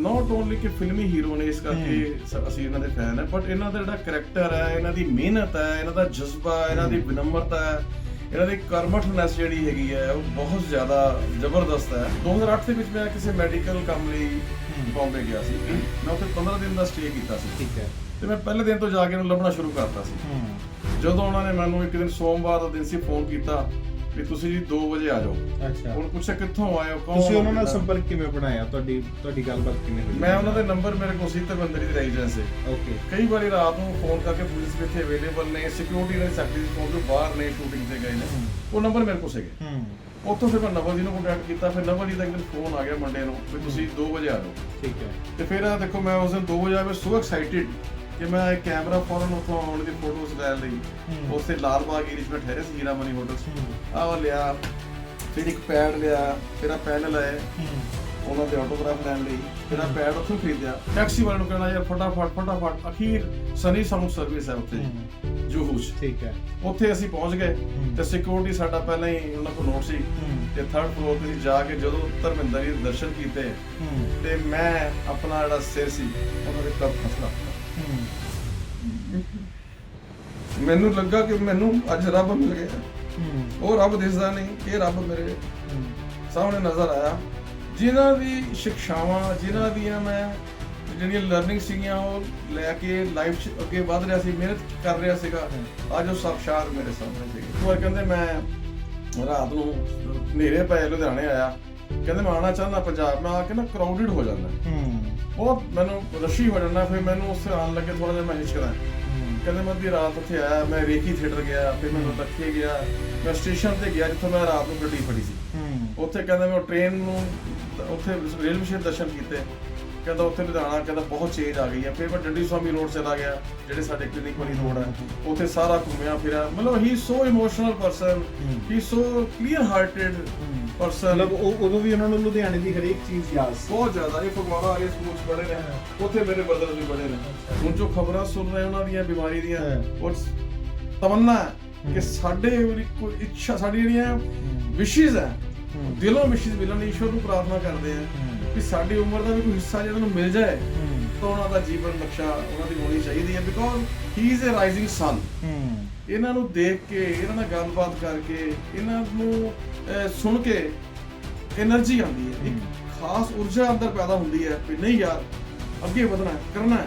Not only ਕਿ ਫਿਲਮੀ hero ਨੇ ਇਸ ਕਰਕੇ ਸ- ਅਸੀਂ ਇਹਨਾਂ ਦੇ ਫੈਨ ਹੈ ਬਟ ਇਹਨਾਂ ਦਾ ਜਿਹੜਾ ਕਰੈਕਟਰ ਹੈ ਇਹਨਾਂ ਦੀ ਮਿਹਨਤ ਹੈ ਇਹਨਾਂ ਦਾ ਜਜ਼ਬਾ ਇਹਨਾਂ ਦੀ ਵਿਨਮਰਤਾ ਹੈ ਇਹਨਾਂ ਦੀ ਕਰਮਠਨੈਸ ਜਿਹੜੀ ਹੈਗੀ ਹੈ ਉਹ ਬਹੁਤ ਜ਼ਿਆਦਾ ਜ਼ਬਰਦਸਤ ਹੈ। 2008 ਦੇ ਵਿੱਚ ਮੈਂ ਕਿਸੇ ਮੈਡੀਕਲ ਕੰਮ ਲਈ ਬੰਬੇ ਗਿਆ ਸੀ। ਮੈਂ ਉੱਥੇ 15 ਦਿਨ ਦਾ ਸਟੇ ਕੀਤਾ ਸੀ। ਠੀਕ ਹੈ। ਤੇ ਮੈਂ ਪਹਿਲੇ ਦਿਨ ਤੋਂ ਜਾ ਕੇ ਇਹਨੂੰ ਲੱਭਣਾ ਸ਼ੁਰੂ ਕਰਤਾ ਸੀ। ਜਦੋਂ ਉਹਨਾਂ ਨੇ ਮੈਨੂੰ ਇੱਕ ਦਿਨ ਸੋਮਵਾਰ ਦਾ ਦਿਨ ਸੀ ਫੋਨ ਕੀਤਾ ਵੀ ਤੁਸੀਂ ਜੀ 2 ਵਜੇ ਆ ਜਾਓ। ਅੱਛਾ। ਹੁਣ ਪੁੱਛਿਆ ਕਿੱਥੋਂ ਆਏ ਹੋ ਕੌਣ ਤੁਸੀਂ ਉਹਨਾਂ ਨਾਲ? ਸੰਪਰਕ ਕਿਵੇਂ ਬਣਾਇਆ? ਤੁਹਾਡੀ ਤੁਹਾਡੀ ਗੱਲਬਾਤ ਕਿਵੇਂ ਹੋਈ? ਮੈਂ ਉਹਨਾਂ ਦੇ ਨੰਬਰ ਮੇਰੇ ਕੋਲ ਸੀ ਤੇ ਬੰਦਰੀ ਦੀ ਰੈਜ਼ੀਡੈਂਸ ਹੈ ਓਕੇ। ਕਈ ਵਾਰੀ ਰਾਤ ਨੂੰ ਫੋਨ ਕਰਕੇ ਪੁਲਿਸ ਵੀ ਇੱਥੇ ਅਵੇਲੇਬਲ ਨੇ ਸਿਕਿਉਰਿਟੀ ਨੇ ਸੈਕਟਰੀ ਫੋਨ ਤੋਂ ਬਾਹਰ ਨੇ ਸ਼ੂਟਿੰਗ ਤੇ ਗਏ ਨੇ। ਉਹ ਨੰਬਰ ਮੇਰੇ ਕੋਲ ਸੀਗੇ। ਹੂੰ। ਉੱਥੋਂ ਫਿਰ ਮੈਂ ਨਵਲ ਜੀ ਨੂੰ ਕੰਟੈਕਟ ਕੀਤਾ ਫਿਰ ਨਵਲ ਜੀ ਦਾ ਇੱਕ ਫੋਨ ਆ ਗਿਆ ਮੰਡੇ ਨੂੰ ਵੀ ਤੁਸੀਂ 2 ਵਜੇ ਆ ਜਾਓ। ਠੀਕ ਹੈ। ਤੇ ਫਿਰ ਦੇਖੋ ਮੈਂ ਉਸ ਦਿਨ 2 ਵਜੇ ਆਇਆ ਸੋ ਐਕਸਾਈਟਿਡ ਕਿ ਮੈਂ ਕੈਮਰਾ ਫੌਰਨ ਉੱਥੋਂ ਆਉਣ ਦੀ ਫੋਟੋਜ਼ ਲੈ ਲਈ। ਉਸੇ ਲਾਲ ਬਾਗ ਏਰੀਆ 'ਚ ਮੈਂ ਠਹਿਰੇ ਸੀ ਹੀਰਾ ਮਨੀ ਹੋਟਲ। ਆਹ ਲਿਆ ਫਿਰ ਇੱਕ ਪੈਡ ਲਿਆ ਫਿਰ ਆ ਪੈਨ ਲਏ ਹੂੰ। ਉਹਨਾਂ ਦੇ ਆਟੋਗ੍ਰਾਫ ਲੈਣ ਲਈ। ਫਿਰ ਆ ਪੈਡ ਉੱਥੋਂ ਖਰੀਦਿਆ। ਟੈਕਸੀ ਵਾਲੇ ਨੂੰ ਕਹਿਣਾ ਯਾਰ ਫਟਾਫਟ ਫਟਾਫਟ ਅਖੀਰ ਸਨੀ ਸਾਊਂਡ ਸਰਵਿਸ ਹੈ ਉੱਥੇ ਹੂੰ। ਜੂਹੂ 'ਚ। ਠੀਕ ਹੈ। ਉੱਥੇ ਅਸੀਂ ਪਹੁੰਚ ਗਏ। ਤੇ ਸਿਕਿਉਰਿਟੀ ਸਾਡਾ ਪਹਿਲਾਂ ਹੀ ਉਹਨਾਂ ਕੋਲ ਨੋਟ ਸੀ ਤੇ ਥਰਡ ਫਲੋਰ ਤੇ ਜਾ ਕੇ ਜਦੋਂ ਧਰਮਿੰਦਰ ਜੀ ਦੇ ਦਰਸ਼ਨ ਕੀਤੇ ਤੇ ਮੈਂ ਆਪਣਾ ਜਿਹੜਾ ਸਿਰ ਸੀ ਉਹਨਾਂ ਦੇ ਕਦ ਫਸਲਾ ਮੈਨੂੰ ਲੱਗਾ ਕਿ ਮੈਨੂੰ ਅੱਜ ਰੱਬ ਮਿਲ ਗਿਆ। ਉਹ ਰੱਬ ਦਿਸਦਾ ਨਹੀਂ ਇਹ ਰੱਬ ਮੇਰੇ ਸਾਹਮਣੇ ਨਜ਼ਰ ਆਇਆ। ਜਿਨ੍ਹਾਂ ਦੀ ਸਿੱਖਿਆਵਾਂ ਜਿਨ੍ਹਾਂ ਦੀਆਂ ਮੈਂ ਜਿਹੜੀਆਂ ਲਰਨਿੰਗ ਸੀਗੀਆਂ ਉਹ ਲੈ ਕੇ ਲਾਈਫ 'ਚ ਅੱਗੇ ਵਧ ਰਿਹਾ ਸੀ ਮਿਹਨਤ ਕਰ ਰਿਹਾ ਸੀਗਾ ਅੱਜ ਉਹ ਸਾਖਸ਼ਾਤ ਮੇਰੇ ਸਾਹਮਣੇ ਸੀ ਇੱਕ ਵਾਰ ਕਹਿੰਦੇ ਮੈਂ ਰਾਤ ਨੂੰ ਹਨੇਰੇ ਪਏ ਲੁਧਿਆਣੇ ਆਇਆ। ਕਹਿੰਦੇ ਮੈਂ ਆਉਣਾ ਚਾਹੁੰਦਾ ਪੰਜਾਬ ਮੈਂ ਆ ਕੇ ਨਾ ਕਰਾਊਡਡ ਹੋ ਜਾਂਦਾ। ਹੂੰ। ਬਹੁਤ ਮੈਨੂੰ ਰਸ਼ੀ ਹੋ ਜਾਂਦਾ ਫਿਰ ਮੈਨੂੰ ਉੱਥੇ ਆਉਣ ਲੱਗੇ ਥੋੜਾ ਜਿਹਾ ਮੈਂ ਹਿਚਕਦਾ ਕਹਿੰਦੇ ਮੈਂ ਅੱਧੀ ਰਾਤ ਉੱਥੇ ਆਇਆ ਮੈਂ ਰੇਖੀ ਥੀਏਟਰ ਗਿਆ ਫਿਰ ਮੈਂ ਲੱਖੇ ਗਿਆ। ਮੈਂ ਸਟੇਸ਼ਨ ਤੇ ਗਿਆ ਜਿੱਥੋਂ ਮੈਂ ਰਾਤ ਨੂੰ ਗੱਡੀ ਫੜੀ ਸੀ। ਉੱਥੇ ਕਹਿੰਦਾ ਮੈਂ ਟ੍ਰੇਨ ਨੂੰ ਉੱਥੇ ਰੇਲਵੇ ਸਟੇਸ਼ਨ ਦਰਸ਼ਨ ਕੀਤੇ। ਕਹਿੰਦਾ ਉੱਥੇ ਲੁਧਿਆਣਾ ਕਹਿੰਦਾ ਬਹੁਤ ਚੇਂਜ ਆ ਗਈ ਹੈ। ਫਿਰ ਮੈਂ ਡੰਡੀ ਸਵਾਮੀ ਰੋਡ ਚਲਾ ਗਿਆ ਜਿਹੜੇ ਸਾਡੇ ਕਲੀਨਿਕ ਵਾਲੀ ਰੋਡ ਹੈ। ਉੱਥੇ ਸਾਰਾ ਘੁੰਮਿਆ ਫਿਰਿਆ। ਮਤਲਬ he so emotional person he. So clear hearted person ਮਤਲਬ ਉਹ ਉਦੋਂ ਵੀ ਉਹਨਾਂ ਨੂੰ ਲੁਧਿਆਣੇ ਦੀ ਹਰੇਕ ਚੀਜ਼ ਯਾਦ ਬਹੁਤ ਜ਼ਿਆਦਾ। ਇਹ ਫਗਵਾੜਾ ਵਾਲੇ ਸਕੂਲ ਚ ਪੜ੍ਹੇ ਨੇ। ਉੱਥੇ ਮੇਰੇ ਬਰਦਰ ਵੀ ਪੜ੍ਹੇ ਨੇ। ਹੁਣ ਜੋ ਖਬਰਾਂ ਸੁਣ ਰਹੇ ਉਹਨਾਂ ਦੀਆਂ ਬਿਮਾਰੀ ਦੀਆਂ। ਉਹ ਤਮੰਨਾ ਕਿ ਸਾਡੇ ਕੋਈ ਇੱਛਾ ਸਾਡੀ ਜਿਹੜੀਆਂ ਵਿਸ਼ੇਸ ਹੈ। ਦਿਲੋਂ ਵਿਸ਼ੇਸ ਮਿਲਣ ਈਸ਼ਵਰ ਨੂੰ ਪ੍ਰਾਰਥਨਾ ਕਰਦੇ ਆ। ਵੀ ਸਾਡੀ ਉਮਰ ਦਾ ਵੀ ਕੋਈ ਹਿੱਸਾ ਜੇ ਉਹਨਾਂ ਨੂੰ ਮਿਲ ਜਾਏ ਤਾਂ ਉਹਨਾਂ ਦਾ ਜੀਵਨ ਲਕਸ਼ਾ ਉਹਨਾਂ ਦੀ ਹੋਣੀ ਚਾਹੀਦੀ ਹੈ because he is a rising sun ਇਹਨਾਂ ਨੂੰ ਦੇਖ ਕੇ ਇਹਨਾਂ ਨਾਲ ਗੱਲਬਾਤ ਕਰਕੇ ਇਹਨਾਂ ਨੂੰ ਸੁਣ ਕੇ એનર્ਜੀ ਆਉਂਦੀ ਹੈ। ਇੱਕ ਖਾਸ ਊਰਜਾ ਅੰਦਰ ਪੈਦਾ ਹੁੰਦੀ ਹੈ ਵੀ ਨਹੀਂ ਯਾਰ ਅੱਗੇ ਵਧਣਾ ਹੈ ਕਰਨਾ ਹੈ।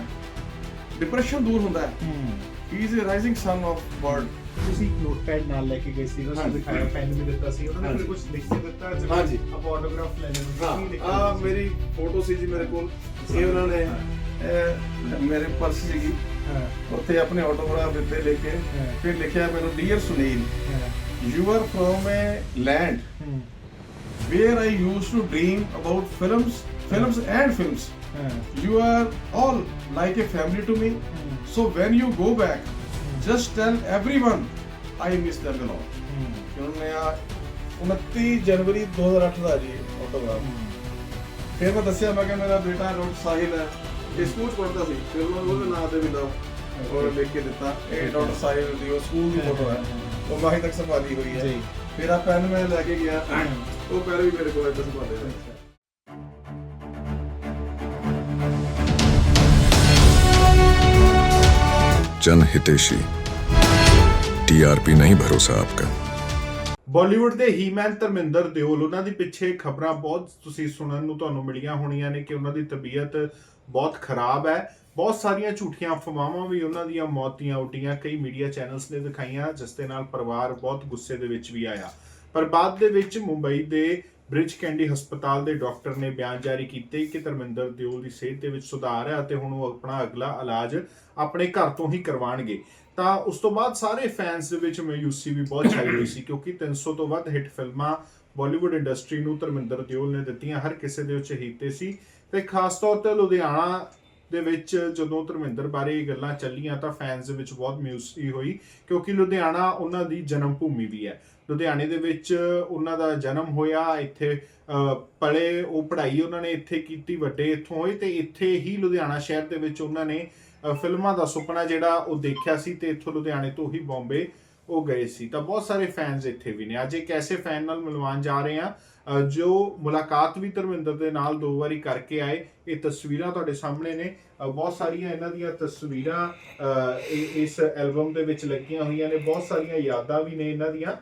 ਡਿਪਰੈਸ਼ਨ ਦੂਰ ਹੁੰਦਾ ਹੈ। He. Is a rising sun of world ਤੁਸੀਂ ਨੋਟਪੈਡ ਨਾਲ ਲੈ ਕੇ ਗਏ ਸੀ ਉਸ ਨੂੰ ਹਾਂਜੀ। ਦਿਖਾਇਆ ਪੈਨ ਵੀ ਦਿੱਤਾ ਸੀ ਉਹਨਾਂ ਨੇ ਹਾਂਜੀ। ਕੁਝ ਲਿਖ ਕੇ ਦਿੱਤਾ ਜਿਵੇਂ ਹਾਂਜੀ। ਆਪਾਂ ਆਟੋਗ੍ਰਾਫ ਲੈਣੇ ਨੂੰ ਹਾਂ ਆ ਸੀ? ਮੇਰੀ ਫੋਟੋ ਸੀ ਜੀ ਮੇਰੇ ਕੋਲ ਇਹ ਉਹਨਾਂ ਨੇ ਅਹ, ਮੇਰੇ ਪਰਸ ਸੀਗੀ ਉੱਥੇ ਆਪਣੇ ਆਟੋਗ੍ਰਾਫ ਦਿੱਤੇ ਲੈ ਕੇ ਹਾਂ। ਫਿਰ ਲਿਖਿਆ ਮੈਨੂੰ dear Sunil you are from a land I used to dream about films, films and films. ਹਾਂ You are all like a family to me. So when you go back, just tell everyone I miss them a lot. ਉਹਨੇ ਆ 29 ਜਨਵਰੀ 2008 ਦਾ ਜੀ autograph ਫਿਰ ਮੈਂ ਦੱਸਿਆ ਮੈਂ ਕਿ ਮੇਰਾ ਬੇਟਾ ਰੋਟ ਸਾਹਿਲ ਹੈ। ਇਹ ਸਕੂਲ 'ਚ ਪੜ੍ਹਦਾ ਸੀ। ਫਿਰ ਮੈਂ ਉਹਦੇ ਨਾਂ ਤੇ ਵੀ ਲਓ ਔਰ ਲਿਖ ਕੇ ਦਿੱਤਾ। ਇਹ ਡਾਕਟਰ ਸਾਹਿਲ ਦੀ ਉਹ ਸਕੂਲ ਦੀ ਫੋਟੋ ਹੈ। ਉਹ ਮਾਹੀ ਤੱਕ ਸੰਭਾਲੀ ਹੋਈ ਹੈ। ਜੀ। ਫਿਰ ਆ ਪੈਨ ਮੈਂ ਲੈ ਕੇ ਗਿਆ। ਉਹ ਪੈਰ ਵੀ ਮੇਰੇ ਕੋਲ ਇੱਥੇ ਸੰਭਾਲੇ ਹੋਏ। जन हितेशी टीआरपी नहीं भरोसा आपका ਬਾਲੀਵੁੱਡ ਦੇ ਹੀਮੈਨ ਧਰਮਿੰਦਰ ਦਿਓਲ ਉਹਨਾਂ ਦੀ ਪਿੱਛੇ ਖਬਰਾਂ ਬਹੁਤ ਤੁਸੀਂ ਸੁਣਨ ਨੂੰ ਤੁਹਾਨੂੰ ਮਿਲੀਆਂ ਹੋਣੀਆਂ ਨੇ ਕਿ ਉਹਨਾਂ ਦੀ ਤਬੀਅਤ ਬਹੁਤ ਖਰਾਬ ਹੈ ਬਹੁਤ ਸਾਰੀਆਂ ਝੂਠੀਆਂ ਅਫਵਾਹਾਂ ਵੀ ਉਹਨਾਂ ਦੀਆਂ ਮੌਤ ਦੀਆਂ ਉੱਡੀਆਂ ਕਈ ਮੀਡੀਆ ਚੈਨਲਸ ਨੇ ਦਿਖਾਈਆਂ ਜਿਸ ਦੇ ਨਾਲ ਪਰਿਵਾਰ ਬਹੁਤ ਗੁੱਸੇ ਦੇ ਵਿੱਚ ਵੀ ਆਇਆ ਪਰ ਬਾਅਦ ਦੇ ਵਿੱਚ ਮੁੰਬਈ ਦੇ ਬ੍ਰਿਜ ਕੈਂਡੀ ਹਸਪਤਾਲ ਦੇ ਡਾਕਟਰ ਨੇ ਬਿਆਨ ਜਾਰੀ ਕੀਤੇ ਕਿ ਧਰਮਿੰਦਰ ਦਿਓਲ ਦੀ ਸਿਹਤ ਦੇ ਵਿੱਚ ਸੁਧਾਰ ਹੈ ਅਤੇ ਹੁਣ ਉਹ ਆਪਣਾ ਅਗਲਾ ਇਲਾਜ ਆਪਣੇ ਘਰ ਤੋਂ ਹੀ ਕਰਵਾਉਣਗੇ। ਤਾਂ ਉਸ ਤੋਂ ਬਾਅਦ ਸਾਰੇ ਫੈਨਸ ਦੇ ਵਿੱਚ ਮਾਯੂਸੀ ਵੀ ਬਹੁਤ ਛਾਈ ਹੋਈ ਸੀ ਕਿਉਂਕਿ 300 ਤੋਂ ਵੱਧ ਹਿੱਟ ਫਿਲਮਾਂ ਬਾਲੀਵੁੱਡ ਇੰਡਸਟਰੀ ਨੂੰ ਧਰਮਿੰਦਰ ਦਿਓਲ ਨੇ ਦਿੱਤੀਆਂ, ਹਰ ਕਿਸੇ ਦੇ ਵਿੱਚ ਹੀਤੇ ਸੀ ਤੇ ਖਾਸ ਤੌਰ ਤੇ ਲੁਧਿਆਣਾ ਦੇ ਵਿੱਚ ਜਦੋਂ ਧਰਮਿੰਦਰ ਬਾਰੇ ਇਹ ਗੱਲਾਂ ਚੱਲੀਆਂ ਤਾਂ ਫੈਨਸ ਦੇ ਵਿੱਚ ਬਹੁਤ ਮਾਯੂਸੀ ਹੋਈ ਕਿਉਂਕਿ ਲੁਧਿਆਣਾ ਉਹਨਾਂ ਦੀ ਜਨਮ ਭੂਮੀ ਵੀ ਹੈ। ਲੁਧਿਆਣੇ ਦੇ ਵਿੱਚ ਉਹਨਾਂ ਦਾ ਜਨਮ ਹੋਇਆ ਇੱਥੇ ਅਹ, ਪਲੇ ਉਹ ਪੜ੍ਹਾਈ ਉਹਨਾਂ ਨੇ ਇੱਥੇ ਕੀਤੀ ਵੱਡੇ ਇੱਥੋਂ ਹੋਏ ਤੇ ਇੱਥੇ ਹੀ ਲੁਧਿਆਣਾ ਸ਼ਹਿਰ ਦੇ ਵਿੱਚ ਉਹਨਾਂ ਨੇ ਫਿਲਮਾਂ ਦਾ ਸੁਪਨਾ ਜਿਹੜਾ ਉਹ ਦੇਖਿਆ ਸੀ ਤੇ ਇੱਥੋਂ ਲੁਧਿਆਣੇ ਤੋਂ ਹੀ ਬੰਬੇ ਉਹ ਗਏ ਸੀ। ਤਾਂ ਬਹੁਤ ਸਾਰੇ ਫੈਨਸ ਇੱਥੇ ਵੀ ਨੇ। ਅੱਜ ਇੱਕ ਐਸੇ ਫੈਨ ਨਾਲ ਮਿਲਵਾਉਣ ਜਾ ਰਹੇ ਆ ਜੋ ਮੁਲਾਕਾਤ ਵੀ ਧਰਮਿੰਦਰ ਦੇ ਨਾਲ ਦੋ ਵਾਰੀ ਕਰਕੇ ਆਏ। ਇਹ ਤਸਵੀਰਾਂ ਤੁਹਾਡੇ ਸਾਹਮਣੇ ਨੇ। ਬਹੁਤ ਸਾਰੀਆਂ ਇਹਨਾਂ ਦੀਆਂ ਤਸਵੀਰਾਂ ਇਸ ਐਲਬਮ ਦੇ ਵਿੱਚ ਲੱਗੀਆਂ ਹੋਈਆਂ ਨੇ। ਬਹੁਤ ਸਾਰੀਆਂ ਯਾਦਾਂ ਵੀ ਨੇ ਇਹਨਾਂ ਦੀਆਂ।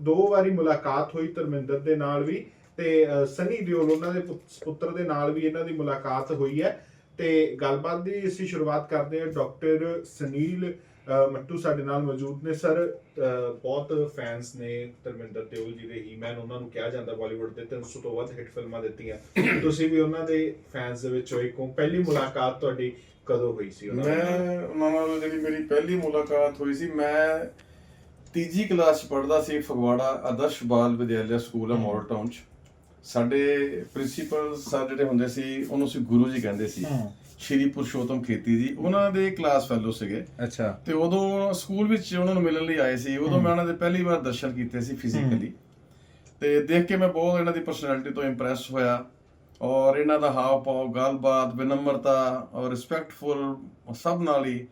ਦੋ ਵਾਰੀ ਮੁਲਾਕਾਤ ਹੋਈ ਧਰਮਿੰਦਰ ਦੇ ਨਾਲ ਵੀ ਤੇ ਸਨੀ ਦਿਓਲ, ਉਹਨਾਂ ਦੇ ਪੁੱਤਰ ਦੇ ਨਾਲ ਵੀ ਇਹਨਾਂ ਦੀ ਮੁਲਾਕਾਤ ਹੋਈ ਹੈ। ਤੇ ਗੱਲਬਾਤ ਦੀ ਅਸੀਂ ਸ਼ੁਰੂਆਤ ਕਰਦੇ ਹਾਂ। ਡਾਕਟਰ ਸੁਨੀਲ ਮੱਟੂ ਸਾਡੇ ਨਾਲ ਮੌਜੂਦ ਨੇ। ਸਰ ਬਹੁਤ ਫੈਨਸ ਨੇ ਧਰਮਿੰਦਰ ਦਿਓਲ ਜੀ ਦੇ ਹੀਮੈਨ ਉਹਨਾਂ ਨੂੰ ਕਿਹਾ ਜਾਂਦਾ ਬਾਲੀਵੁੱਡ ਦੇ 300 ਤੋਂ ਵੱਧ ਹਿੱਟ ਫਿਲਮਾਂ ਦਿੱਤੀਆਂ। ਤੁਸੀਂ ਵੀ ਉਹਨਾਂ ਦੇ ਫੈਨਸ ਦੇ ਵਿੱਚ ਇੱਕ ਹੋ ਪਹਿਲੀ ਮੁਲਾਕਾਤ ਤੁਹਾਡੀ ਕਦੋਂ ਹੋਈ ਸੀ ਉਹਨਾਂ ਨਾਲ? ਮੈਂ ਉਹਨਾਂ ਨਾਲ ਜਿਹੜੀ ਮੇਰੀ ਪਹਿਲੀ ਮੁਲਾਕਾਤ ਹੋਈ ਸੀ, ਮੈਂ ਤੀਜੀ ਕਲਾਸ ਚ ਪੜ੍ਹਦਾ ਸੀ ਫਗਵਾੜਾ ਆਦਰਸ਼ ਬਾਲ ਵਿਦਿਆਲਿਆ ਸਕੂਲ ਹੈ ਮੋਰਲ ਟਾਊਨ ਚ। ਸਾਡੇ ਪ੍ਰਿੰਸੀਪਲ ਸਰ ਜਿਹੜੇ ਹੁੰਦੇ ਸੀ ਉਹਨੂੰ ਸੀ ਗੁਰੂ ਜੀ ਕਹਿੰਦੇ ਸੀ। ਸ਼੍ਰੀ ਪੁਰਸ਼ੋਤਮ ਖੇਤੀ ਜੀ। ਉਹਨਾਂ ਦੇ ਕਲਾਸ ਫੈਲੋ ਸੀਗੇ। ਅੱਛਾ। ਤੇ ਉਦੋਂ ਸਕੂਲ ਵਿੱਚ ਉਹਨਾਂ ਨੂੰ ਮਿਲਣ ਲਈ ਆਏ ਸੀ। ਉਦੋਂ ਮੈਂ ਉਹਨਾਂ ਦੇ ਪਹਿਲੀ ਵਾਰ ਦਰਸ਼ਨ ਕੀਤੇ ਸੀ ਫਿਜ਼ੀਕਲੀ ਤੇ ਦੇਖ ਕੇ ਮੈਂ ਬਹੁਤ ਇਹਨਾਂ ਦੀ ਪਰਸਨੈਲਿਟੀ ਤੋਂ ਇੰਪ੍ਰੈਸ ਹੋਇਆ। ਔਰ ਇਹਨਾਂ ਦਾ ਹਾਵ ਭਾਵ ਗੱਲਬਾਤ ਵਿਨਮਰਤਾ ਔਰ ਰਿਸਪੈਕਟਫੁਲ ਸਭ ਨਾਲ ਹੀ।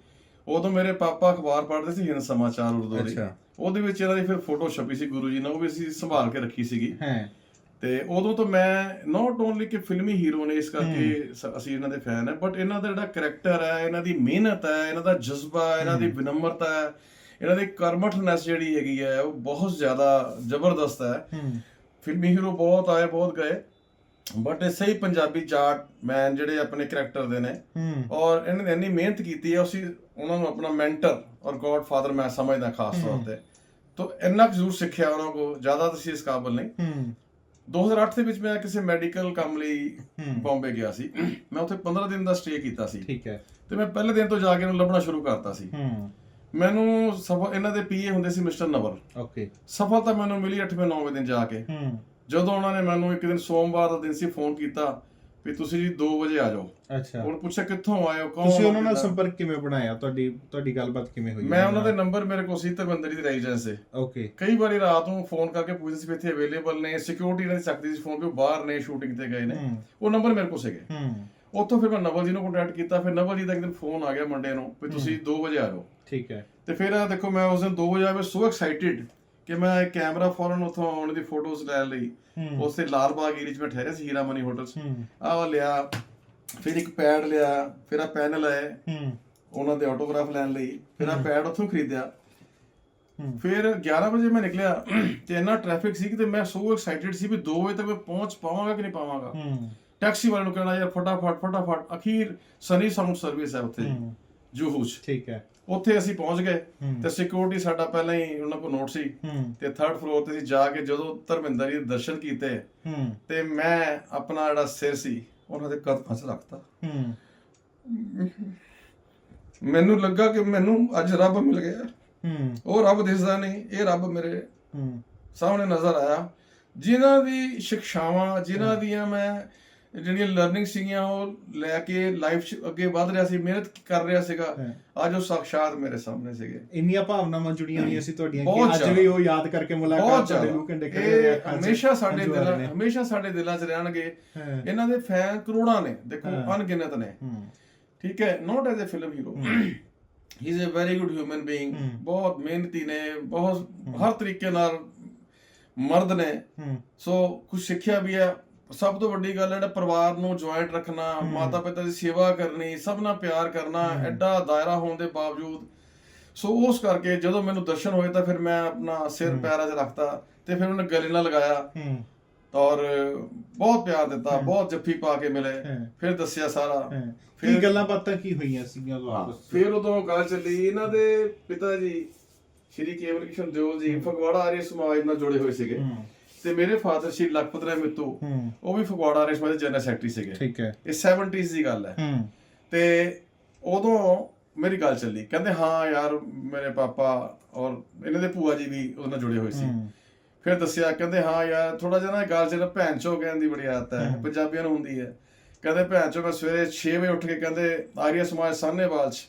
ਉਦੋਂ ਮੇਰੇ ਪਾਪਾ ਅਖਬਾਰ ਪੜ੍ਹਦੇ ਸੀ ਹਿੰਦ ਸਮਾਚਾਰ ਉਰਦੂ ਦੀ। ਅੱਛਾ। ਉਹਦੇ ਵਿੱਚ ਇਹਨਾਂ ਦੀ ਫਿਰ ਫੋਟੋ ਛਪੀ ਸੀ ਗੁਰੂ ਜੀ ਨਾਲ ਉਹ ਵੀ ਅਸੀਂ ਸੰਭਾਲ ਕੇ ਰੱਖੀ ਸੀਗੀ। ਹੈ। ਤੇ ਉਦੋਂ ਤੋਂ ਮੈਂ ਨਾਟ ਓਨਲੀ ਕਿ ਫਿਲਮੀ ਹੀਰੋ ਨੇ ਇਸ ਕਰਕੇ ਅਸੀਂ ਇਹਨਾਂ ਦੇ ਫੈਨ ਹੈ ਬਟ ਇਹਨਾਂ ਦਾ ਜਿਹੜਾ ਕੈਰੈਕਟਰ ਹੈ ਇਹਨਾਂ ਦੀ ਮਿਹਨਤ ਹੈ ਇਹਨਾਂ ਦਾ ਜਜ਼ਬਾ ਇਹਨਾਂ ਦੀ ਵਿਨਮਰਤਾ ਹੈ ਇਹਨਾਂ ਦੀ ਕਰਮਠਨੈਸ ਜਿਹੜੀ ਹੈਗੀ ਹੈ ਉਹ ਬਹੁਤ ਜ਼ਿਆਦਾ ਜ਼ਬਰਦਸਤ ਹੈ। ਫਿਲਮੀ ਹੀਰੋ ਬਹੁਤ ਆਏ ਬਹੁਤ ਗਏ ਬਟ ਇਸੇ ਹੀ ਪੰਜਾਬੀ ਜਾਟ ਮੈਨ ਜਿਹੜੇ ਆਪਣੇ ਕੈਰੈਕਟਰ ਦੇ ਨੇ। ਔਰ ਇਹਨਾਂ ਨੇ ਇੰਨੀ ਮਿਹਨਤ ਕੀਤੀ ਹੈ ਅਸੀਂ ਉਹਨਾਂ ਨੂੰ ਆਪਣਾ ਮੈਂਟਰ ਔਰ ਗੋਡ ਫਾਦਰ ਮੈਂ ਸਮਝਦਾ ਖਾਸ ਤੌਰ ਤੇ। ਤਾਂ ਇੰਨਾ ਕੁ ਜ਼ਰੂਰ ਸਿੱਖਿਆ ਉਹਨਾਂ ਕੋ ਜ਼ਿਆਦਾ ਤਾਂ ਅਸੀਂ ਇਸ ਕਾਬਲ ਨਹੀਂ। ਹੂੰ। 2008 ਦੇ ਵਿੱਚ ਮੈਂ ਕਿਸੇ ਮੈਡੀਕਲ ਕੰਮ ਲਈ। ਬੰਬੇ ਗਿਆ ਸੀ। ਮੈਂ ਉੱਥੇ 15 ਦਿਨ ਦਾ ਸਟੇ ਕੀਤਾ ਸੀ। ਠੀਕ ਹੈ। ਤੇ ਮੈਂ ਪਹਿਲੇ ਦਿਨ ਤੋਂ ਜਾ ਕੇ ਇਹਨੂੰ ਲੱਭਣਾ ਸ਼ੁਰੂ ਕਰਤਾ ਸੀ। ਹੂੰ। ਮੈਨੂੰ ਸਫਲ ਇਹਨਾਂ ਦੇ ਪੀਏ ਹੁੰਦੇ ਸੀ ਮਿਸਟਰ ਨਵਲ। ਓਕੇ। ਸਫਲਤਾ ਮੈਨੂੰ ਮਿਲੀ 8ਵੇਂ 9ਵੇਂ ਦਿਨ ਜਾ ਕੇ। ਹੂੰ। ਜਦੋਂ ਉਹਨਾਂ ਨੇ ਮੈਨੂੰ ਇੱਕ ਦਿਨ ਸੋਮਵਾਰ ਦਾ ਦਿਨ ਸੀ ਫੋਨ ਕੀਤਾ ਵੀ ਤੁਸੀਂ ਜੀ 2 ਵਜੇ ਆ ਜਾਓ। ਅੱਛਾ। ਹੁਣ ਪੁੱਛਿਆ ਕਿੱਥੋਂ ਆਏ ਹੋ ਕੌਣ ਤੁਸੀਂ ਉਹਨਾਂ ਨਾਲ? ਸੰਪਰਕ ਕਿਵੇਂ ਬਣਾਇਆ? ਤੁਹਾਡੀ ਤੁਹਾਡੀ ਗੱਲਬਾਤ ਕਿਵੇਂ ਹੋਈ? ਮੈਂ ਉਹਨਾਂ ਦੇ ਨੰਬਰ ਮੇਰੇ ਕੋਲ ਸੀ ਧਰਮਿੰਦਰ ਦੀ ਰੈਜ਼ੀਡੈਂਸ ਦੇ ਓਕੇ ਕਈ ਵਾਰੀ ਰਾਤ ਨੂੰ ਫੋਨ ਕਰਕੇ ਪੁੱਛਦੇ ਸੀ ਵੀ ਇੱਥੇ ਅਵੇਲੇਬਲ ਨੇ ਸਿਕਿਉਰਿਟੀ ਨਹੀਂ ਸਕਦੀ ਸੀ ਫੋਨ ਉਹ ਬਾਹਰ ਨੇ ਸ਼ੂਟਿੰਗ ਤੇ ਗਏ ਨੇ। ਉਹ ਨੰਬਰ ਮੇਰੇ ਕੋਲ ਸੀਗੇ। ਹੂੰ। ਉੱਥੋਂ ਫਿਰ ਮੈਂ ਨਵਲ ਜੀ ਨੂੰ ਕੰਟੈਕਟ ਕੀਤਾ ਫਿਰ ਨਵਲ ਜੀ ਦਾ ਇੱਕ ਦਿਨ ਫੋਨ ਆ ਗਿਆ ਮੰਡੇ ਨੂੰ ਵੀ ਤੁਸੀਂ 2 ਵਜੇ ਆ ਜਾਓ। ਠੀਕ ਹੈ। ਤੇ ਫਿਰ ਦੇਖੋ ਮੈਂ ਉਸ ਦਿਨ 2 ਵਜੇ ਆਇਆ ਸੋ ਐਕਸਾਈਟਿਡ ਕਿ ਮੈਂ ਕੈਮਰਾ ਫੌਰਨ ਉੱਥੋਂ ਆਉਣ ਦੀ ਫੋਟੋਜ਼ ਲੈ ਲਈ। ਉਸੇ ਲਾਲ ਬਾਗ ਏਰੀਆ 'ਚ ਮੈਂ ਠਹਿਰਿਆ ਸੀ ਹੀਰਾ ਮਨੀ ਹੋਟਲ 'ਚ। ਆਹ ਲਿਆ ਫਿਰ ਇੱਕ ਪੈਡ ਲਿਆ ਫਿਰ ਆ ਪੈਨ ਲਏ ਹੂੰ। ਉਹਨਾਂ ਦੇ ਆਟੋਗ੍ਰਾਫ ਲੈਣ ਲਈ ਫਿਰ ਆ ਪੈਡ ਉੱਥੋਂ ਖਰੀਦਿਆ। ਫਿਰ 11 ਵਜੇ ਮੈਂ ਨਿਕਲਿਆ ਤੇ ਇੰਨਾ ਟ੍ਰੈਫਿਕ ਸੀ ਕਿ ਤੇ ਮੈਂ ਸੋ ਐਕਸਾਈਟਿਡ ਸੀ ਵੀ 2 ਵਜੇ ਤੱਕ ਮੈਂ ਪਹੁੰਚ ਪਾਵਾਂਗਾ ਕਿ ਨਹੀਂ ਪਾਵਾਂਗਾ। ਟੈਕਸੀ ਵਾਲੇ ਨੂੰ ਕਹਿਣਾ ਯਾਰ ਫਟਾਫਟ ਫਟਾਫਟ ਅਖੀਰ ਸਨੀ ਸਾਊਂਡ ਸਰਵਿਸ ਹੈ ਉੱਥੇ। ਜੂਹੂ 'ਚ। ਠੀਕ ਹੈ। ਉੱਥੇ ਅਸੀਂ ਪਹੁੰਚ ਗਏ। ਤੇ ਸਿਕਿਉਰਿਟੀ ਸਾਡਾ ਪਹਿਲਾਂ ਹੀ ਉਹਨਾਂ ਕੋਲ ਨੋਟ ਸੀ ਤੇ ਥਰਡ ਫਲੋਰ ਤੇ ਅਸੀਂ ਜਾ ਕੇ ਜਦੋਂ ਧਰਮਿੰਦਰ ਜੀ ਦੇ ਦਰਸ਼ਨ ਕੀਤੇ ਤੇ ਮੈਂ ਆਪਣਾ ਜਿਹੜਾ ਸਿਰ ਸੀ ਉਹਨਾਂ ਦੇ ਕਦਮਾਂ 'ਚ ਰੱਖਤਾ ਮੈਨੂੰ ਲੱਗਾ ਕਿ ਮੈਨੂੰ ਅੱਜ ਰੱਬ ਮਿਲ ਗਿਆ। ਉਹ ਰੱਬ ਦਿਸਦਾ ਨਹੀਂ ਇਹ ਰੱਬ ਮੇਰੇ ਸਾਹਮਣੇ ਨਜ਼ਰ ਆਇਆ। ਜਿਨ੍ਹਾਂ ਦੀ ਸਿੱਖਿਆਵਾਂ ਜਿਨ੍ਹਾਂ ਦੀਆਂ ਮੈਂ ਜਿਹੜੀਆਂ ਲਰਨਿੰਗ ਸੀਗੀਆਂ ਉਹ ਲੈ ਕੇ ਲਾਈਫ 'ਚ ਅੱਗੇ ਵਧ ਰਿਹਾ ਸੀ ਮਿਹਨਤ ਕਰ ਰਿਹਾ ਸੀਗਾ। ਅੱਜ ਉਹ ਸਾਖਸ਼ਾਤ ਮੇਰੇ ਸਾਹਮਣੇ ਸੀਗੇ। ਇੰਨੀਆਂ ਭਾਵਨਾਵਾਂ ਜੁੜੀਆਂ ਹੋਈਆਂ ਸੀ ਤੁਹਾਡੀਆਂ ਕਿ ਅੱਜ। ਵੀ ਉਹ ਯਾਦ ਕਰਕੇ ਮੁਲਾਕਾਤ ਤੁਹਾਡੇ ਜ਼ਿਆਦਾ। ਲੂ ਕੰਡੇ 'ਚ ਹਮੇਸ਼ਾ ਸਾਡੇ ਦਿਲਾਂ। ਹਮੇਸ਼ਾ ਸਾਡੇ ਦਿਲਾਂ 'ਚ ਰਹਿਣਗੇ। ਇਹਨਾਂ ਦੇ ਫੈਨ ਕਰੋੜਾਂ ਨੇ। ਦੇਖੋ। ਅਣਗਿਣਤ ਨੇ। ਠੀਕ ਹੈ not as a film hero he. Is a very good human being. ਬਹੁਤ ਮਿਹਨਤੀ ਨੇ ਬਹੁਤ ਹਰ ਤਰੀਕੇ ਨਾਲ ਮਰਦ ਨੇ। ਸੋ ਕੁਝ ਸਿੱਖਿਆ ਵੀ ਹੈ। ਸਭ ਤੋਂ ਵੱਡੀ ਗੱਲ ਹੈ ਜਿਹੜਾ ਪਰਿਵਾਰ ਨੂੰ ਜੁਆਇੰਟ ਰੱਖਣਾ ਮਾਤਾ ਪਿਤਾ ਦੀ ਸੇਵਾ ਕਰਨੀ ਸਭ ਨਾਲ ਪਿਆਰ ਕਰਨਾ ਐਡਾ ਦਾਇਰਾ ਹੋਣ ਦੇ ਬਾਵਜੂਦ ਸੋ ਉਸ ਕਰਕੇ ਜਦੋਂ ਮੈਨੂੰ ਦਰਸ਼ਨ ਹੋਏ ਤਾਂ ਫਿਰ ਮੈਂ ਆਪਣਾ ਸਿਰ ਪੈਰਾਂ 'ਚ ਰੱਖਤਾ ਤੇ ਫਿਰ ਉਹਨੇ ਗਲੇ ਨਾਲ ਲਗਾਇਆ ਹੂੰ। ਔਰ ਬਹੁਤ ਪਿਆਰ ਦਿੱਤਾ ਬਹੁਤ ਜੱਫੀ ਪਾ ਕੇ ਮਿਲੇ। ਫਿਰ ਦੱਸਿਆ ਸਾਰਾ। ਫਿਰ- ਕੀ ਗੱਲਾਂ ਬਾਤਾਂ ਕੀ ਹੋਈਆਂ ਸੀਗੀਆਂ ਉਦੋਂ ਆਪਸ? ਫਿਰ ਉਦੋਂ ਗੱਲ ਚੱਲੀ ਇਹਨਾਂ ਦੇ ਪਿਤਾ ਜੀ ਸ਼੍ਰੀ ਕੇਵਲ ਕਿਸ਼ਨ ਦਿਓਲ ਜੀ ਫਗਵਾੜਾ ਆਰੀਆ ਸਮਾਜ ਨਾਲ ਜੁੜੇ ਹੋਏ ਸੀਗੇ। ਹੂੰ। ਤੇ ਮੇਰੇ ਫਾਦਰ ਸ਼੍ਰੀ ਲਖਪਤ ਰਾਏ ਮਿੱਤੂ ਉਹ ਵੀ ਫਗਵਾੜਾ ਆਰੀਆ ਸਮਾਜ ਦੇ ਜਨਰਲ ਸੈਕਟਰੀ ਸੀਗੇ। ਠੀਕ ਹੈ। ਇਹ 70s ਦੀ ਗੱਲ ਹੈ। ਤੇ ਉਦੋਂ ਮੇਰੀ ਗੱਲ ਚੱਲੀ। ਕਹਿੰਦੇ ਹਾਂ ਯਾਰ ਮੇਰੇ ਪਾਪਾ ਔਰ ਇਹਨਾਂ ਦੇ ਭੂਆ ਜੀ ਵੀ ਉਹਦੇ ਨਾਲ ਜੁੜੇ ਹੋਏ ਸੀ। ਫਿਰ ਦੱਸਿਆ ਕਹਿੰਦੇ ਹਾਂ ਯਾਰ ਥੋੜਾ ਜਿਹਾ ਨਾ ਗੱਲ ਚ ਭੈਣ ਚੋ ਕਹਿਣ ਦੀ ਬੜੀ ਆਦਤ ਹੈ। ਪੰਜਾਬੀਆਂ ਨੂੰ ਹੁੰਦੀ ਹੈ। ਕਹਿੰਦੇ ਭੈਣ ਚੋ ਮੈਂ ਸਵੇਰੇ 6 ਵਜੇ ਉੱਠ ਕੇ ਕਹਿੰਦੇ ਆਰੀਆ ਸਮਾਜ ਸਾਹਨੇਵਾਲ ਚ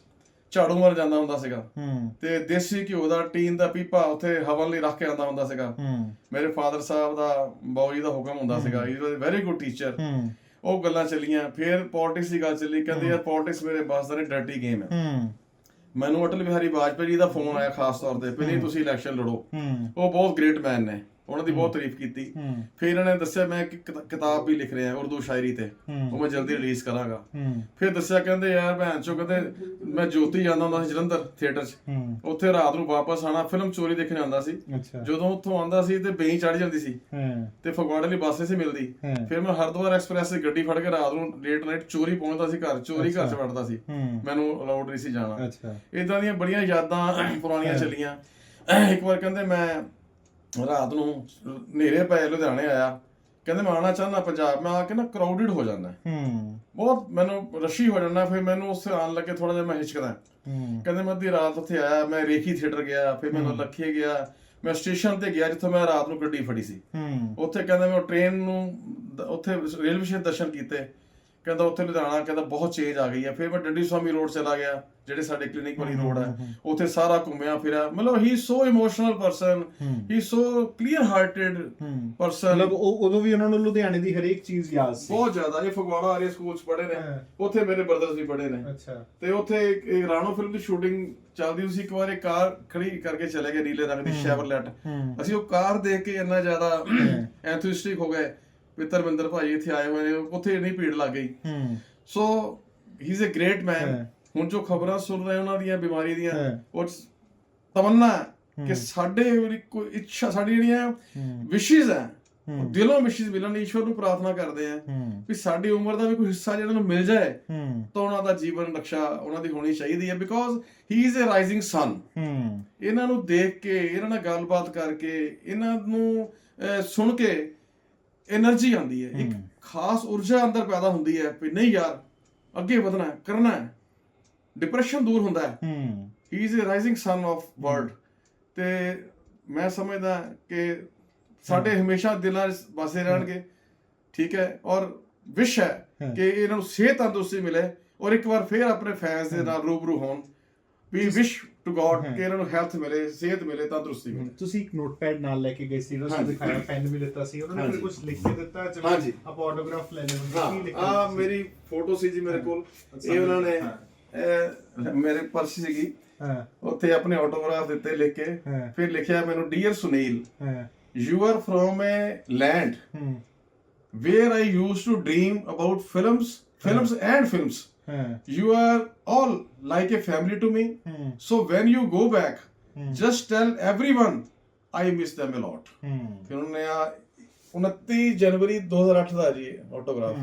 ਝਾੜੂ ਮਾਰ ਜਾਂਦਾ ਹੁੰਦਾ ਸੀਗਾ। ਹੂੰ। ਤੇ ਦੇਸੀ ਘਿਓ ਦਾ ਟੀਨ ਦਾ ਪੀਪਾ ਉੱਥੇ ਹਵਨ ਲਈ ਰੱਖ ਕੇ ਆਉਂਦਾ ਹੁੰਦਾ ਸੀਗਾ। ਹੂੰ। ਮੇਰੇ ਫਾਦਰ ਸਾਹਿਬ ਦਾ ਬਾਊ ਜੀ ਦਾ ਹੁਕਮ ਹੁੰਦਾ ਸੀਗਾ। He. Was very good teacher hmm. ਉਹ ਗੱਲਾਂ ਚੱਲੀਆਂ। ਫਿਰ ਪੋਲਿਟਿਕਸ ਦੀ ਗੱਲ ਚੱਲੀ। ਕਹਿੰਦੇ ਯਾਰ ਪੋਲਿਟਿਕਸ ਮੇਰੇ ਬਸ ਦਾ ਨਹੀਂ ਡਰਟੀ ਗੇਮ ਹੈ। ਹੂੰ। ਮੈਨੂੰ ਅਟਲ ਬਿਹਾਰੀ ਵਾਜਪੇਈ ਜੀ ਦਾ ਫੋਨ ਆਇਆ ਖਾਸ ਤੌਰ ਤੇ। ਪਹਿਲੇ ਤੁਸੀਂ ਇਲੈਕਸ਼ਨ ਲੜੋ। ਹੂੰ। ਉਹ ਬਹੁਤ ਗ੍ਰੇਟ ਮੈਨ ਨੇ। ਉਹਨਾਂ ਦੀ ਬਹੁਤ ਤਾਰੀਫ ਕੀਤੀ। ਫਿਰ ਇਹਨਾਂ ਨੇ ਦੱਸਿਆ ਮੈਂ ਇੱਕ ਕਿਤਾ- ਕਿਤਾਬ ਵੀ ਲਿਖ ਰਿਹਾ ਉਰਦੂ ਸ਼ਾਇਰੀ ਤੇ। ਉਹ ਮੈਂ ਜਲਦੀ ਰਿਲੀਜ਼ ਕਰਾਂਗਾ। ਫਿਰ ਦੱਸਿਆ ਕਹਿੰਦੇ ਯਾਰ ਭੈਣ ਚੋ ਕਹਿੰਦੇ ਮੈਂ ਜੋਤੀ ਜਾਂਦਾ ਹੁੰਦਾ ਸੀ ਜਲੰਧਰ ਥੀਏਟਰ 'ਚ। ਉੱਥੇ ਰਾਤ ਨੂੰ ਵਾਪਸ ਆਣਾ ਫਿਲਮ ਚੋਰੀ ਦੇਖਣ ਜਾਂਦਾ ਸੀ। ਜਦੋਂ ਉੱਥੋਂ ਆਂਦਾ ਸੀ ਤੇ ਬੇਈ ਚੜ ਜਾਂਦੀ ਸੀ। ਤੇ ਫਗਵਾੜੇ ਲਈ ਬੱਸ ਸੀ ਮਿਲਦੀ। ਫਿਰ ਮੈਂ ਹਰਦੁਆਰ ਐਕਸਪ੍ਰੈਸ ਦੀ ਗੱਡੀ ਫੜ ਕੇ ਰਾਤ ਨੂੰ ਲੇਟ ਨਾਈਟ ਚੋਰੀ ਪਹੁੰਚਦਾ ਸੀ ਘਰ ਚੋਰੀ ਘਰ 'ਚ ਵੜਦਾ ਸੀ। ਮੈਨੂੰ ਅਲਾਉਡ ਨਹੀਂ ਸੀ ਜਾਣਾ। ਇਦਾਂ ਦੀਆਂ ਬੜੀਆਂ ਯਾਦਾਂ ਪੁਰਾਣੀਆਂ ਚੱਲੀਆਂ। ਇੱਕ ਵਾਰ ਕਹਿੰਦੇ ਮੈਂ ਰਾਤ ਨੂੰ ਹਨੇਰੇ ਪਏ ਲੁਧਿਆਣੇ ਆਇਆ। ਕਹਿੰਦੇ ਮੈਂ ਆਉਣਾ ਚਾਹੁੰਦਾ ਪੰਜਾਬ ਮੈਂ ਆ ਕੇ ਨਾ ਕਰਾਊਡਡ ਹੋ ਜਾਂਦਾ। ਹੂੰ। ਬਹੁਤ ਮੈਨੂੰ ਰਸ਼ੀ ਹੋ ਜਾਂਦਾ ਫਿਰ ਮੈਨੂੰ ਉੱਥੇ ਆਉਣ ਲੱਗੇ ਥੋੜਾ ਜਿਹਾ ਮੈਂ ਹਿਚਕਦਾ। ਕਹਿੰਦੇ ਮੈਂ ਅੱਧੀ ਰਾਤ ਉੱਥੇ ਆਇਆ ਮੈਂ ਰੇਖੀ ਥੀਏਟਰ ਗਿਆ ਫਿਰ ਮੈਂ ਲੱਖੇ ਗਿਆ ਮੈਂ ਸਟੇਸ਼ਨ ਤੇ ਗਿਆ ਜਿੱਥੋਂ ਮੈਂ ਰਾਤ ਨੂੰ ਗੱਡੀ ਫੜੀ ਸੀ। ਉੱਥੇ ਕਹਿੰਦਾ ਮੈਂ ਟ੍ਰੇਨ ਨੂੰ ਉੱਥੇ ਰੇਲਵੇ ਸਟੇਸ਼ਨ ਦਰਸ਼ਨ ਕੀਤੇ। ਕਹਿੰਦਾ ਉੱਥੇ ਲੁਧਿਆਣਾ ਕਹਿੰਦਾ ਬਹੁਤ ਚੇਂਜ ਆ ਗਈ ਹੈ ਫਿਰ ਮੈਂ ਡੰਡੀ ਸਵਾਮੀ ਰੋਡ ਚਲਾ ਗਿਆ ਜਿਹੜੇ ਸਾਡੇ ਕਲੀਨਿਕ ਵਾਲੀ ਰੋਡ ਹੈ ਉੱਥੇ ਸਾਰਾ ਘੁੰਮਿਆ ਫਿਰਿਆ। ਮਤਲਬ he so emotional person he. So clear hearted person ਮਤਲਬ ਉਹ ਉਦੋਂ ਵੀ ਉਹਨਾਂ ਨੂੰ ਲੁਧਿਆਣੇ ਦੀ ਹਰੇਕ ਚੀਜ਼ ਯਾਦ ਸੀ। ਬਹੁਤ ਜ਼ਿਆਦਾ। ਇਹ ਫਗਵਾੜਾ ਆਰੀਆ ਸਕੂਲ ਚ ਪੜ੍ਹੇ ਨੇ। ਉੱਥੇ ਮੇਰੇ ਬ੍ਰਦਰਸ ਵੀ ਪੜ੍ਹੇ ਨੇ। ਅੱਛਾ। ਤੇ ਉੱਥੇ ਰਾਣੋ ਫਿਲਮ ਦੀ ਸ਼ੂਟਿੰਗ ਚੱਲਦੀ ਸੀ। ਇੱਕ ਵਾਰ ਇੱਕ ਕਾਰ ਖੜੀ ਕਰਕੇ ਚਲੇ ਗਏ ਨੀਲੇ ਰੰਗ ਦੀ ਸ਼ੈਵਰਲੈਟ ਅਸੀਂ ਉਹ ਕਾਰ ਦੇਖ ਕੇ ਇੰਨਾ ਜ਼ਿਆਦਾ ਐਂਥੂਸਿਸਟਿਕ ਹੋ ਗਏ। ਵੀ ਧਰਮਿੰਦਰ ਭਾਜੀ ਇੱਥੇ ਆਏ ਹੋਏ ਨੇ ਉੱਥੇ ਇੰਨੀ ਭੀੜ ਲੱਗ ਗਈ। ਹੂੰ। So he is a great man. ਹੁਣ ਜੋ ਖਬਰਾਂ ਸੁਣ ਰਹੇ ਉਹਨਾਂ ਦੀਆਂ ਬਿਮਾਰੀ ਦੀਆਂ। ਉਹ ਤਮੰਨਾ ਕਿ ਸਾਡੇ ਕੋਈ ਇੱਛਾ ਸਾਡੀ ਜਿਹੜੀਆਂ ਵਿਸ਼ੇਸ ਹੈ ਦਿਲੋਂ ਵਿਸ਼ੇਸ ਮਿਲਣ ਈਸ਼ਵਰ ਨੂੰ ਪ੍ਰਾਰਥਨਾ ਕਰਦੇ ਆ ਵੀ ਸਾਡੀ ਉਮਰ ਦਾ ਵੀ ਕੋਈ ਹਿੱਸਾ ਜਿਹੜਾ ਨੂੰ ਮਿਲ ਜਾਏ ਤਾਂ ਉਹਨਾਂ ਦਾ ਜੀਵਨ ਰਕਸ਼ਾ ਉਹਨਾਂ ਦੀ ਹੋਣੀ ਚਾਹੀਦੀ ਹੈ because he is a rising sun ਇਹਨਾਂ ਨੂੰ ਦੇਖ ਕੇ ਇਹਨਾਂ ਨਾਲ ਗੱਲਬਾਤ ਕਰਕੇ ਇਹਨਾਂ ਨੂੰ ਸੁਣ ਕੇ એનર્ਜੀ ਆਉਂਦੀ ਹੈ। ਇੱਕ ਖਾਸ ਊਰਜਾ ਅੰਦਰ ਪੈਦਾ ਹੁੰਦੀ ਹੈ ਵੀ ਨਹੀਂ ਯਾਰ ਅੱਗੇ ਵਧਣਾ ਹੈ ਕਰਨਾ ਹੈ। ਡਿਪਰੈਸ਼ਨ ਦੂਰ ਹੁੰਦਾ ਹੈ। ਹੂੰ। He is a rising sun of world ਤੇ ਮੈਂ ਸਮਝਦਾ ਕਿ ਸਾਡੇ ਹਮੇਸ਼ਾ ਦਿਲਾਂ ਵਿੱਚ ਵਸੇ ਰਹਿਣਗੇ। ਠੀਕ ਹੈ। ਔਰ ਵਿਸ਼ ਹੈ ਕਿ ਇਹਨਾਂ ਨੂੰ ਸਿਹਤ ਤੰਦਰੁਸਤੀ ਮਿਲੇ। ਔਰ ਇੱਕ ਵਾਰ ਫੇਰ ਆਪਣੇ ਫੈਨਸ ਦੇ ਨਾਲ ਰੂਬਰੂ ਹੋਣ। ਵੀ ਵਿਸ਼ ਟੂ ਗੋਡ ਕਿ ਇਹਨਾਂ ਨੂੰ ਹੈਲਥ ਮਿਲੇ ਸਿਹਤ ਮਿਲੇ ਤੰਦਰੁਸਤੀ ਮਿਲੇ ਤੁਸੀਂ ਇੱਕ ਨੋਟਪੈਡ ਨਾਲ ਲੈ ਕੇ ਗਏ ਸੀ ਉਹਨਾਂ ਨੂੰ। ਦਿਖਾਇਆ ਪੈਨ ਵੀ ਦਿੱਤਾ ਸੀ ਉਹਨਾਂ ਨੇ। ਕੁਝ ਲਿਖ ਕੇ ਦਿੱਤਾ ਜਿਵੇਂ। ਆਪਾਂ ਆਟੋਗ੍ਰਾਫ ਲੈਣੇ ਹੁੰਦੇ ਲਿਖਿਆ ਆ ਸੀ? ਮੇਰੀ ਫੋਟੋ ਸੀ ਜੀ ਮੇਰੇ ਕੋਲ ਇਹ ਉਹਨਾਂ ਨੇ ਮੇਰੇ ਪਰਸ ਸੀਗੀ ਹਾਂ ਉੱਥੇ ਆਪਣੇ ਆਟੋਗ੍ਰਾਫ ਦਿੱਤੇ ਲਿਖ ਕੇ ਫਿਰ ਲਿਖਿਆ ਮੈਨੂੰ dear Sunil you are from a land I used to dream about films, films and films. ਹਾਂ You are all like a family to me. ਹੂੰ So when you go back, just tell everyone I miss them a lot. ਫਿਰ ਉਹਨੇ ਆ 29 ਜਨਵਰੀ 2008 ਦਾ ਜੀ autograph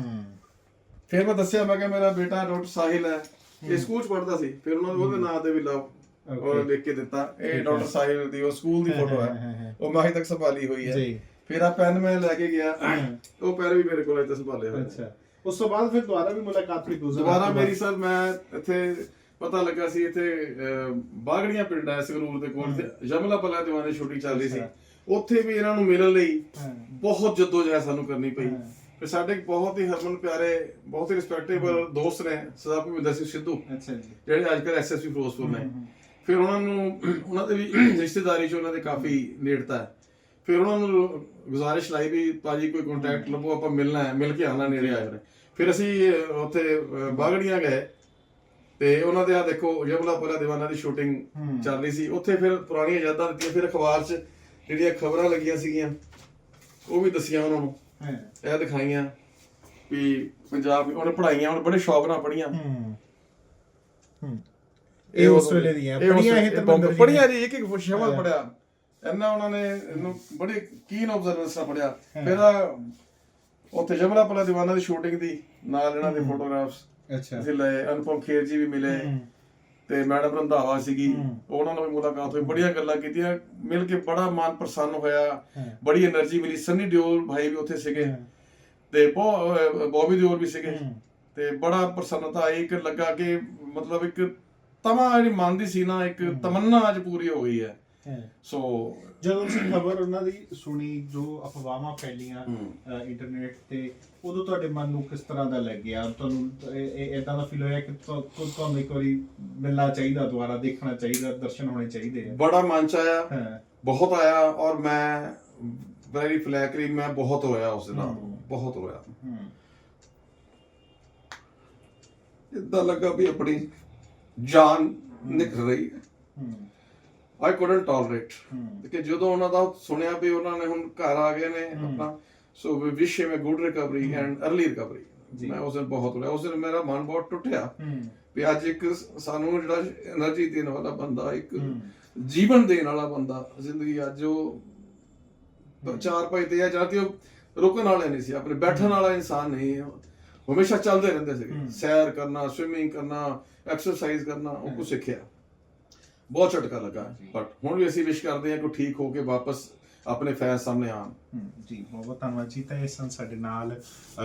ਫਿਰ ਮੈਂ ਦੱਸਿਆ ਮੈਂ ਕਿ ਮੇਰਾ ਬੇਟਾ ਡਾਕਟਰ ਸਾਹਿਲ ਹੈ ਇਹ ਸਕੂਲ ਚ ਪੜ੍ਹਦਾ ਸੀ ਫਿਰ ਉਹਨਾਂ ਦੇ ਉਹਦੇ ਨਾਂ ਤੇ ਵੀ ਲਵ ਉਹ ਲਿਖ ਕੇ ਦਿੱਤਾ ਇਹ ਡਾਕਟਰ ਸਾਹਿਲ ਦੀ ਉਹ ਸਕੂਲ ਦੀ ਫੋਟੋ ਹਾਂ। ਉਹ ਮੈਂ ਅਜੇ ਤੱਕ ਸੰਭਾਲੀ ਹੋਈ ਹੈ ਜੀ ਫਿਰ ਆ ਪੈਨ ਮੈਂ ਲੈ ਕੇ ਗਿਆ ਉਹ ਪੈਨ ਵੀ ਮੇਰੇ ਕੋਲ ਇੱਥੇ ਸੰਭਾਲੇ ਹੋਏ ਨੇ। ਅੱਛਾ ਉਸ ਤੋਂ ਬਾਅਦ ਫਿਰ ਦੁਬਾਰਾ ਵੀ ਮੁਲਾਕਾਤ ਹੋਈ ਦੂਸਰਾ ਦੁਬਾਰਾ ਮੇਰੀ ਸਰ ਮੈਂ ਇੱਥੇ ਪਤਾ ਲੱਗਾ ਸੀ ਇੱਥੇ ਬਾਗੜੀਆਂ ਪਿੰਡ ਹੈ ਸੰਗਰੂਰ ਦੇ ਕੋਲ ਤੇ ਯਮਲਾ ਪਲਾ ਦੀਵਾਨੇ ਸ਼ੂਟਿੰਗ ਚੱਲ ਰਹੀ ਸੀ। ਉੱਥੇ ਵੀ ਇਹਨਾਂ ਨੂੰ ਮਿਲਣ ਲਈ। ਬਹੁਤ ਜਦੋਜਹਿਦ ਸਾਨੂੰ ਕਰਨੀ ਪਈ। ਤੇ ਸਾਡੇ ਬਹੁਤ ਹੀ ਹਰਮਨ ਪਿਆਰੇ ਬਹੁਤ ਹੀ ਰਿਸਪੈਕਟੇਬਲ ਦੋਸਤ ਨੇ ਸਰਦਾਰ ਭੁਪਿੰਦਰ ਸਿੰਘ ਸਿੱਧੂ ਅੱਛਾ ਜੀ। ਜਿਹੜੇ ਅੱਜ ਕੱਲ੍ਹ ਐਸਐਸਪੀ ਫਿਰੋਜ਼ਪੁਰ ਨੇ। ਫਿਰ ਉਹਨਾਂ ਨੂੰ ਉਹਨਾਂ ਦੇ ਵੀ ਰਿਸ਼ਤੇਦਾਰੀ 'ਚ ਉਹਨਾਂ ਦੇ ਕਾਫੀ ਨੇੜਤਾ ਹੈ। ਫਿਰ ਉਹਨਾਂ ਨੂੰ ਗੁਜ਼ਾਰਿਸ਼ ਲਾਈ ਵੀ ਭਾਜੀ ਕੋਈ ਕੰਟੈਕਟ ਲੱਭੋ ਆਪਾਂ ਮਿਲਣਾ ਹੈ ਮਿਲ ਕੇ ਆਉਣਾ ਨੇੜੇ ਆ ਜਾਣਾ। ਫਿਰ ਅਸੀਂ ਉੱਥੇ ਬਾਗੜੀਆਂ ਗਏ। ਤੇ ਉਹਨਾਂ ਦੇ ਆ ਦੇਖੋ ਪਰਾ ਦੀਵਾਨਾ ਦੀ ਸ਼ੂਟਿੰਗ ਚੱਲ ਰਹੀ ਸੀ। ਉੱਥੇ ਫਿਰ ਪੁਰਾਣੀਆਂ ਯਾਦਾਂ ਦਿੱਤੀਆਂ। ਫਿਰ ਅਖਬਾਰ 'ਚ ਜਿਹੜੀਆਂ ਖਬਰਾਂ ਲੱਗੀਆਂ ਸੀਗੀਆਂ ਉਹ ਵੀ ਦੱਸੀਆਂ ਉਹਨਾਂ ਨੂੰ। ਇਹ ਦਿਖਾਈਆਂ ਵੀ ਪੰਜਾਬ ਉਹਨੇ ਪੜਾਈਆਂ ਉਹਨੇ ਬੜੇ ਸ਼ੌਕ ਨਾਲ ਪੜੀਆਂ ਹੂੰ। ਹੂੰ। ਇਹ ਉਸ ਵੇਲੇ ਦੀਆਂ। ਪੜੀਆਂ ਇਹ ਧਰਮਿੰਦਰ ਜੀ ਨੇ? ਜੀ ਇੱਕ ਇੱਕ ਸ਼ਬਦ ਪੜਿਆ ਇੰਨਾ ਉਹਨਾਂ ਨੇ ਇਹਨੂੰ ਬੜੀ ਕੀਨ ਆਬਜ਼ਰਵੈਂਸ ਨਾਲ ਪੜਿਆ ਫਿਰ ਉੱਥੇ ਜਮਲਾ ਪਲਾ ਦੀਵਾਨਾ ਦੀ ਸ਼ੂਟਿੰਗ ਦੀ ਨਾਲ ਇਹਨਾਂ ਦੇ ਫੋਟੋਗ੍ਰਾਫਸ ਅੱਛਾ। ਅਸੀਂ ਲਏ। ਅਨੁਪਮ ਖੇਰ ਜੀ ਵੀ ਮਿਲੇ। ਤੇ ਮੈਡਮ ਰੰਧਾਵਾ ਸੀਗੀ। ਉਹਨਾਂ ਨਾਲ ਵੀ ਮੁਲਾਕਾਤ ਹੋਈ। ਬੜੀਆਂ ਗੱਲਾਂ ਕੀਤੀਆਂ। ਮਿਲ ਕੇ ਬੜਾ ਮਨ ਪ੍ਰਸੰਨ ਹੋਇਆ। ਬੜੀ એનર્ਜੀ ਮਿਲੀ। ਸੰਨੀ ਡਿਓਲ ਭਾਈ ਵੀ ਉੱਥੇ ਸੀਗੇ। ਤੇ ਬੋਬੀ ਡਿਓਲ ਵੀ ਸੀਗੇ। ਤੇ ਬੜਾ ਪ੍ਰਸੰਨਤਾ ਆਈ। ਕਿ ਲੱਗਾ ਕਿ ਮਤਲਬ ਇੱਕ ਤਮਾ ਜਿਹੜੀ ਮਨ ਦੀ ਸੀ ਨਾ ਇੱਕ ਤਮੰਨਾ ਅੱਜ ਪੂਰੀ ਹੋ ਗਈ ਹੈ। ਸੋ ਜਦੋਂ ਤੁਸੀਂ ਖਬਰ ਉਹਨਾਂ ਦੀ ਸੁਣੀ ਜੋ ਅਫਵਾਹਾਂ ਫੈਲੀਆਂ ਇੰਟਰਨੈਟ ਤੇ ਉਦੋਂ ਤੁਹਾਡੇ ਮਨ ਨੂੰ ਕਿਸ ਤਰ੍ਹਾਂ ਦਾ ਲੱਗਿਆ? ਤੁਹਾਨੂੰ ਇਦਾਂ ਦਾ ਫੀਲ ਹੋਇਆ ਕਿ ਤੁਹਾ- ਤੁਹਾ- ਤੁਹਾਨੂੰ ਇੱਕ ਵਾਰੀ ਮਿਲਣਾ ਚਾਹੀਦਾ ਦੁਬਾਰਾ ਦੇਖਣਾ ਚਾਹੀਦਾ ਦਰਸ਼ਨ ਹੋਣੇ ਚਾਹੀਦੇ ਆ? ਬੜਾ ਮਨ ਚ ਆਇਆ ਬਹੁਤ ਆਇਆ ਔਰ ਮੈਂ ਵੈਰੀ ਫਲੈਕਰੀ ਮੈਂ ਬਹੁਤ ਹੋਇਆ ਉਸ ਦੇ ਨਾਲ। ਬਹੁਤ ਹੋਇਆ। ਇਦਾਂ ਲੱਗਾ ਵੀ ਆਪਣੀ ਜਾਨ ਨਿਕਲ ਰਹੀ ਹੂੰ। ਆਈ ਕੁਡਨਟ ਟੋਲਰੇਟ ਕਿ ਜਦੋਂ ਉਹਨਾਂ ਦਾ ਸੁਣਿਆ ਵੀ ਉਹਨਾਂ ਨੇ ਹੁਣ ਘਰ ਆ ਗਏ ਨੇ ਆਪਣਾ so we wish him good recovery and early recovery ਮੈਂ ਉਸ ਦਿਨ ਬਹੁਤ ਰੋਇਆ। ਉਸ ਦਿਨ ਮੇਰਾ ਮਨ ਬਹੁਤ ਟੁੱਟਿਆ ਵੀ ਅੱਜ ਇੱਕ ਸਾਨੂੰ ਜਿਹੜਾ એનર્ਜੀ ਦੇਣ ਵਾਲਾ ਬੰਦਾ ਇੱਕ ਜੀਵਨ ਦੇਣ ਵਾਲਾ ਬੰਦਾ ਜ਼ਿੰਦਗੀ ਅੱਜ ਉਹ ਚਾਰ ਭਾਈ ਤੇ ਆ ਜਾਂਦੀ ਰੁਕਣ ਵਾਲੇ ਨਹੀਂ ਸੀ ਆਪਣੇ ਬੈਠਣ ਵਾਲਾ ਇਨਸਾਨ ਨਹੀਂ ਹੈ ਹਮੇਸ਼ਾ ਚੱਲਦੇ ਰਹਿੰਦੇ ਸੀਗੇ। ਸੈਰ ਕਰਨਾ ਸਵਿਮਿੰਗ ਕਰਨਾ ਐਕਸਰਸਾਈਜ਼ ਕਰਨਾ ਉਹ ਕੁਝ ਸਿੱਖਿਆ। ਬਹੁਤ ਝਟਕਾ ਲੱਗਾ। ਬਟ ਹੁਣ ਵੀ ਅਸੀਂ ਵਿਸ਼ ਕਰਦੇ ਹਾਂ ਕਿ ਉਹ ਠੀਕ ਹੋ ਕੇ ਵਾਪਸ ਆਪਣੇ ਫੈਨ ਸਾਹਮਣੇ ਆਣ ਹਮ, ਜੀ ਬਹੁਤ ਬਹੁਤ ਧੰਨਵਾਦ ਜੀ। ਤਾਂ ਇਹ ਸਨ ਸਾਡੇ ਨਾਲ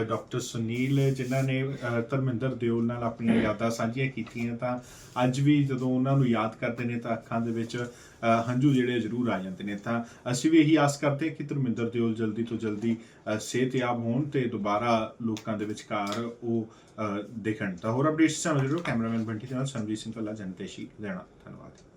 ਡਾਕਟਰ ਸੁਨੀਲ ਜਿਨ੍ਹਾਂ ਨੇ ਧਰਮਿੰਦਰ ਦਿਓਲ ਨਾਲ ਆਪਣੀਆਂ ਯਾਦਾਂ ਸਾਂਝੀਆਂ ਕੀਤੀਆਂ। ਤਾਂ ਅੱਜ ਵੀ ਜਦੋਂ ਉਹਨਾਂ ਨੂੰ ਯਾਦ ਕਰਦੇ ਨੇ ਤਾਂ ਅੱਖਾਂ ਦੇ ਵਿੱਚ ਹੰਝੂ ਜਿਹੜੇ ਜ਼ਰੂਰ ਆ ਜਾਂਦੇ ਨੇ। ਤਾਂ ਅਸੀਂ ਵੀ ਇਹੀ ਆਸ ਕਰਦੇ ਹਾਂ ਕਿ ਧਰਮਿੰਦਰ ਦਿਓਲ ਜਲਦੀ ਤੋਂ ਜਲਦੀ ਸਿਹਤਯਾਬ ਹੋਣ ਤੇ ਦੁਬਾਰਾ ਲੋਕਾਂ ਦੇ ਵਿਚਕਾਰ ਉਹ ਦਿਖਣ। ਤਾਂ ਹੋਰ ਅਪਡੇਟਸ ਸਾਨੂੰ ਜਰੂਰ ਕੈਮਰਾਮੈਨ ਬੰਟੀ ਦੇ ਨਾਲ ਸੰਜੀਤ ਸਿੰਘ ਕੱਲਾ ਜਨਤੇਸ਼ੀ ਲੈਣਾ ਧੰਨਵਾਦ।